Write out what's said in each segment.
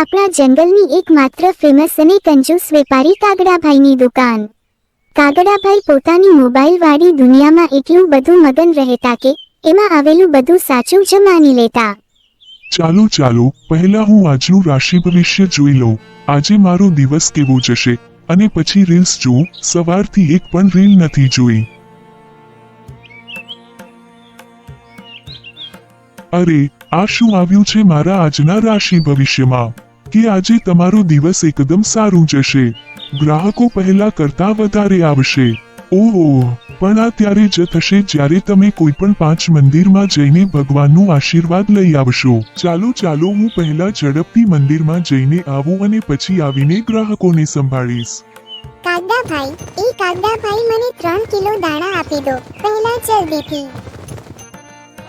આપણા જંગલની એકમાત્ર ફેમસ અને કંજૂસ વેપારી કાગડાભાઈની દુકાન. કાગડાભાઈ પોતાની મોબાઈલવાળી દુનિયામાં એટલું બધું મગન રહેતા કે, એમાં આવેલું બધું સાચું જ માની લેતા. ચાલો ચાલો, પહેલા હું આજનું રાશિ ભવિષ્ય જોઈ લઉં. આજે મારો દિવસ કેવો જશે? અને પછી રીલ્સ જોઉં, સવારથી એક પણ રીલ નથી જોઈ. અરે, આ શું આવ્યું છે મારા આજના રાશિ ભવિષ્યમાં? કે આજે તમારો દિવસ એકદમ સારું જશે. ગ્રાહકો પહેલા કરતા વધારે આવશે. ઓહો પણ આ ત્યારે જ થશે જ્યારે તમે કોઈ પણ પાંચ મંદિરમાં જઈને ભગવાનનું આશીર્વાદ લઈ આવશો. ચાલો ચાલો હું પહેલા ઝડપથી મંદિરમાં જઈને આવું અને પછી આવીને ગ્રાહકોને સંભાળીશ. કાગડાભાઈ એ કાગડાભાઈ મને 3 કિલો દાણા આપી દો. પહેલા જલ્દીથી.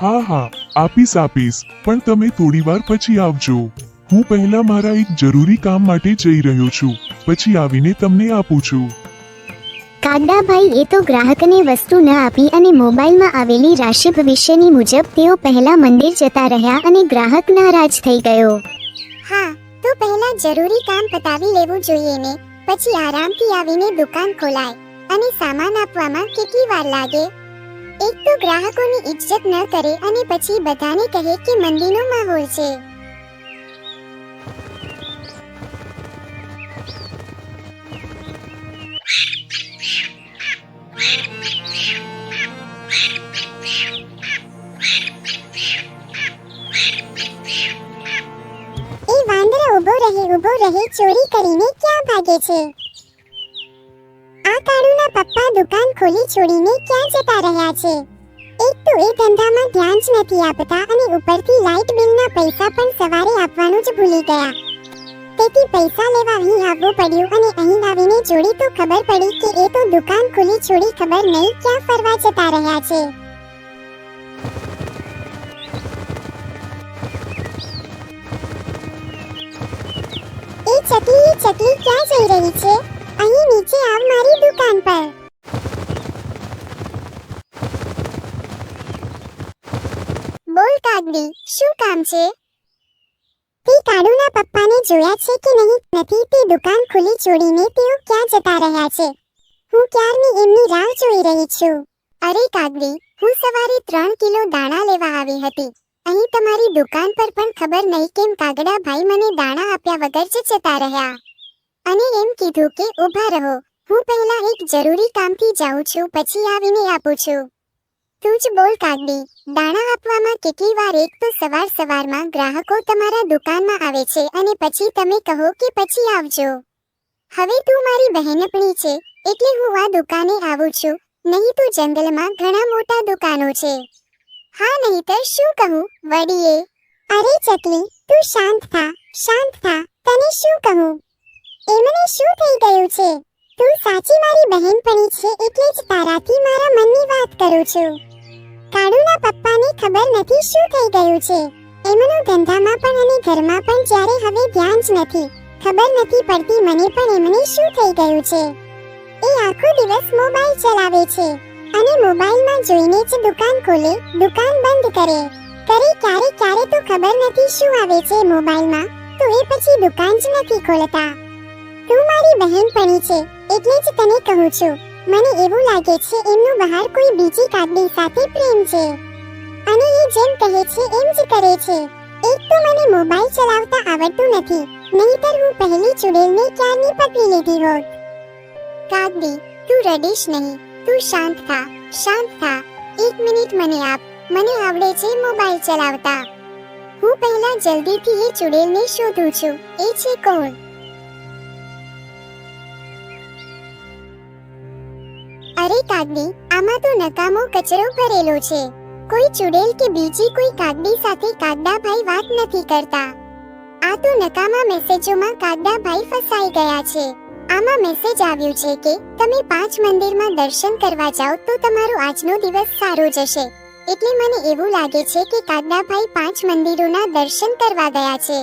હા હા આપીશ આપીશ પણ તમે થોડી વાર પછી આવજો. હું પહેલા મારા એક જરૂરી કામ માટે જઈ રહ્યો છું પછી આવીને તમને આપું છું. કાગડાભાઈ એ તો ગ્રાહકને વસ્તુ ન આપી અને મોબાઈલમાં આવેલી રાશિ ભવિષ્યની મુજબ તેઓ પહેલા મંદિર જતા રહ્યા અને ગ્રાહક નારાજ થઈ ગયો. હા તો પહેલા જરૂરી કામ પતાવી લેવું જોઈએ ને પછી આરામથી આવીને દુકાન ખોલાય અને સામાન આપવામાં કેટલી વાર લાગે? એક તો ગ્રાહકોની ઇજ્જત ન કરે અને પછી બધાને કહે કે મંદીનો માહોલ છે. ક્યાં છે. આ કાળુના પપ્પા દુકાન ખોલી છોડીને ક્યાં જતા રહ્યા છે? એક તો એ ધંધામાં ધ્યાન જ નથી આપતા અને ઉપરથી લાઇટ બિલના પૈસા પણ સવારે આપવાનું જ ભૂલી ગયા. તેથી પૈસા લેવા અહીં આવવું પડ્યું અને અહીં આવીને જોડી તો ખબર પડી કે એ તો દુકાન ખુલી છોડી ખબર નહીં ક્યાં ફરવા જતા રહ્યા છે. ચકલી ચકલી ક્યાં જઈ રહી છે? અહીં નીચે આવ મારી દુકાન પર. બોલ કાગડી, શું કામ છે? તે કાળુના પપ્પાને જોયા છે કે નહીં? નથી, તે દુકાન ખુલી છોડીને તેઓ ક્યાં જતા રહ્યા છે? હું ક્યારની એમની રાહ જોઈ રહી છું? અરે કાગડી, હું સવારે ત્રણ કિલો દાણા લેવા આવી હતી. અહીં તમારી દુકાન પર પણ ખબર નહીં કેમ કાગડા ભાઈ મને દાણા આપ્યા વગર જ જતા રહ્યા. અને એમ કીધું કે ઊભા રહો, હું પહેલા એક જરૂરી કામથી જાઉં છું, પછી આવીને આપું છું. તું જ બોલ કાગડી, દાણા આપવામાં કેટલી વાર એક તો સવાર સવારમાં ગ્રાહકો તમારા દુકાનમાં આવે છે અને પછી તમે કહો કે પછી આવજો. હવે તું મારી બહેનપણી છે, એટલે હું આ દુકાને આવું છું, નહીં તો જંગલમાં ઘણા મોટા દુકાનો છે. હા, નહીતર શું કહું? વડીએ, અરે ચકલી, તું શાંત થા શાંત થા, તને શું કહું? એમને શું થઈ ગયું છે? તું સાચી મારી બહેનપણી છે એટલે જ તારાથી મારા મનની વાત કરું છું. કાળુના પપ્પાને ખબર નથી શું થઈ ગયું છે. એમનું ધંધામાં પણ અને ઘરમાં પણ જ્યારે હવે ધ્યાન જ નથી. ખબર નથી પડતી મને પણ એમને શું થઈ ગયું છે. એ આખો દિવસ મોબાઈલ ચલાવે છે. અને મોબાઈલમાં જોઈને જ દુકાન ખોલે, દુકાન બંધ કરે. કરે ક્યારે ક્યારે તો ખબર નથી શું આવે છે મોબાઈલમાં, તો એ પછી દુકાન જ નથી ખોલતા. તું મારી બહેનપણી છે, એટલે જ તને કહું છું, મને એવું લાગે છે એમનું બહાર કોઈ બીજી કાગડી સાથે પ્રેમ છે. અને એ જેમ કહે છે એમ જ કરે છે. એક તો મને મોબાઈલ ચલાવતા આવડતું નથી, નહીતર હું પહેલી ચુડેલને ક્યારની પકડી લીધી હોત? કાગડી, તું રડીશ નહીં. તું શાંત થા શાંત થા. એક મિનિટ મને આપ. મને આવડે છે મોબાઈલ ચલાવતા. હું પહેલા જલ્દીથી એ ચુડેલને શોધું છું. એ છે કોણ? અરે કાગડી, આમાં તો નકામો કચરો ભરેલો છે. કોઈ ચુડેલ કે બીજી કોઈ કાગડી સાથે કાગડાભાઈ વાત નથી કરતા. આ તો નકામા મેસેજોમાં કાગડાભાઈ ફસાઈ ગયા છે. આમાં મેસેજ આવ્યું છે કે તમે પાંચ મંદિરમાં દર્શન કરવા જાઓ તો તમારો આજનો દિવસ સારો જશે. એટલે મને એવું લાગે છે કે કાગડાભાઈ પાંચ મંદિરોના દર્શન કરવા ગયા છે.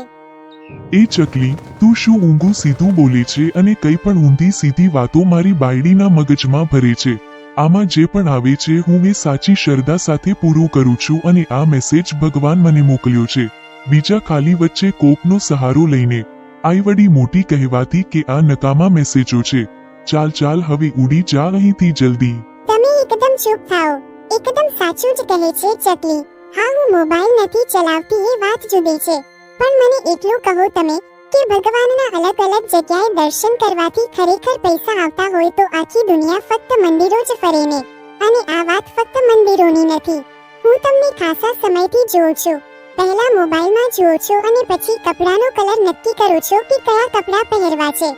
એ ચકલી, તું શું ઊંઘું સીધું બોલે છે અને કઈ પણ ઊંધી સીધી વાતો મારી બાયડીના મગજમાં ભરે છે. આમાં જે પણ આવે છે હું એ સાચી શ્રદ્ધા સાથે પૂરું કરું છું અને આ મેસેજ ભગવાન મને મોકલ્યો છે. બીજા ખાલી વચ્ચે કોકનો સહારો લઈને. આઈ વડી મોટી કહેવાતી કે આ નકામા મેસેજો છે. ચાલ ચાલ હવે ઉડી જા અહીંથી જલ્દી. તમે એકદમ ચૂપ થાઓ. એકદમ સાચું જ કહે છે ચકલી. હા, હું મોબાઈલ નથી ચલાવતી એ વાત જુદી છે. પણ મને એટલું કહો તમે કે ભગવાનના અલગ અલગ જગ્યાએ દર્શન કરવાથી ખરેખર પૈસા આવતા હોય તો આખી દુનિયા ફક્ત મંદિરો જ ફરે ને અને આ વાત ફક્ત મંદિરોની નથી. હું તમને ખાસા સમયથી જોઉં છું. પહેલા મોબાઈલમાં જુઓ છો અને પછી કપડાનો કલર નક્કી કરો છો કે કયા કપડાં પહેરવા છે.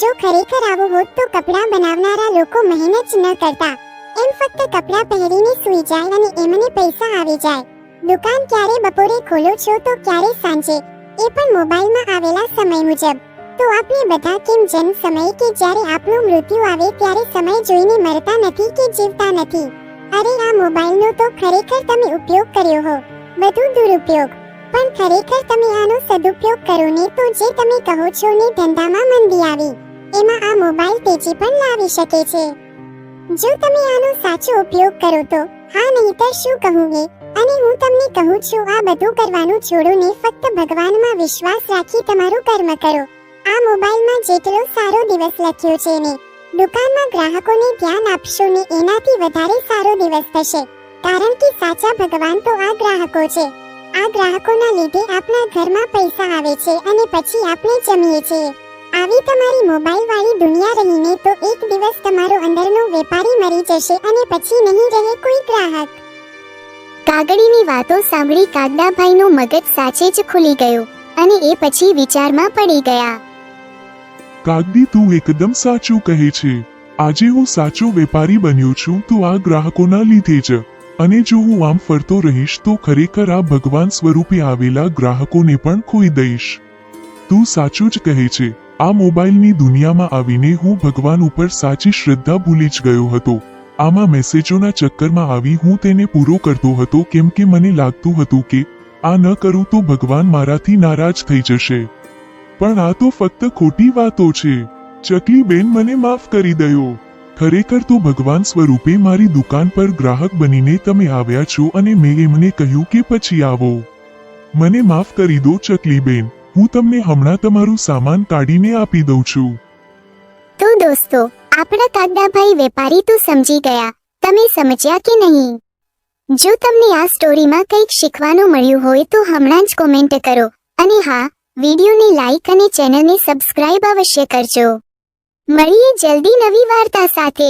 જો ખરેખર આવું હોત તો કપડાં બનાવનારા લોકો મહેનત ન કરતા. એમ ફક્ત કપડાં પહેરીને સૂઈ જાય અને એમને પૈસા આવી જાય. દુકાન ક્યારે બપોરે ખોલો છો તો ક્યારે સાંજે. એ પણ મોબાઈલમાં આવેલા સમય મુજબ. તો આપણે બધા કેમ જન્મ સમયે કે જ્યારે આપણું મૃત્યુ આવે ત્યારે સમય જોઈને મરતા નથી કે જીવતા નથી? અરે આ મોબાઈલનો તો ખરેખર તમે ઉપયોગ કર્યો હો. બધું દુરુપયોગ. પણ ખરેખર તમે આનો સદુપયોગ કરો ને તો જે તમે કહો છો ને ધંધામાં મંદી આવી. એમાં આ મોબાઈલ તેજી પણ લાવી શકે છે. જો તમે આનો સાચો ઉપયોગ કરો તો, હા નહીતર શું કહું એ? અને હું તમને કહું છું આ બધું કરવાનું છોડો ને ફક્ત ભગવાનમાં વિશ્વાસ રાખી તમારું કર્મ કરો. આ મોબાઈલમાં જેટલો સારો દિવસ લખ્યો છે ને, દુકાનમાં ગ્રાહકોને ધ્યાન આપશો ને એનાથી વધારે સારો દિવસ થશે. કારણ કે સાચા ભગવાન તો આ ગ્રાહકો છે. આ ગ્રાહકોના લીધે આપણા ઘરમાં પૈસા આવે છે અને પછી આપણે જમીએ છીએ. આવી તમારી મોબાઈલ વાળી દુનિયા રહીને તો એક દિવસ તમારો અંદરનો વેપારી મરી જશે અને પછી નહીં રહે કોઈ ગ્રાહક. કાગડીની વાતો સાંભળી કાગડાભાઈનું મગજ સાચે જ ખુલી ગયું અને એ પછી વિચારમાં પડી ગયા. કાગડી તું એકદમ સાચું કહે છે. આજે હું સાચો વેપારી બન્યો છું, તું આ ગ્રાહકોના લીધે જ. અને જો હું આમ ફરતો રહીશ તો ખરેખર આ ભગવાન સ્વરૂપે આવેલા ગ્રાહકોને પણ ખોઈ દઈશ. તું સાચું જ કહે છે, આ મોબાઈલની દુનિયામાં આવીને હું ભગવાન ઉપર સાચી શ્રદ્ધા ભૂલી જ ગયો હતો. આમાં મેસેજોના ચક્કરમાં આવી હું તેને પૂરો કરતો હતો કેમ કે મને લાગતું હતું કે, આ ન કરું તો ભગવાન મારાથી નારાજ થઈ જશે. પણ આ તો ફક્ત ખોટી વાતો છે. ચકલી બેન મને માફ કરી દયો. ખરેખર તો ભગવાન સ્વરૂપે મારી દુકાન પર ગ્રાહક બનીને તમે આવ્યા છો અને મેં એમને કહ્યું કે પછી આવો. મને માફ કરી દો ચકલીબેન, હું તમને હમણાં તમારું સામાન કાઢીને આપી દઉં છું. તો દોસ્તો, આપણા કાગડાભાઈ વેપારી તો સમજી ગયા, તમે સમજ્યા કે નહીં? જો તમને આ સ્ટોરીમાં કંઈક શીખવાનું મળ્યું હોય તો હમણાં જ કોમેન્ટ કરો, અને હા, વિડીયોને લાઈક અને ચેનલને સબસ્ક્રાઇબ અવશ્ય કરજો. મળીએ જલ્દી નવી વાર્તા સાથે.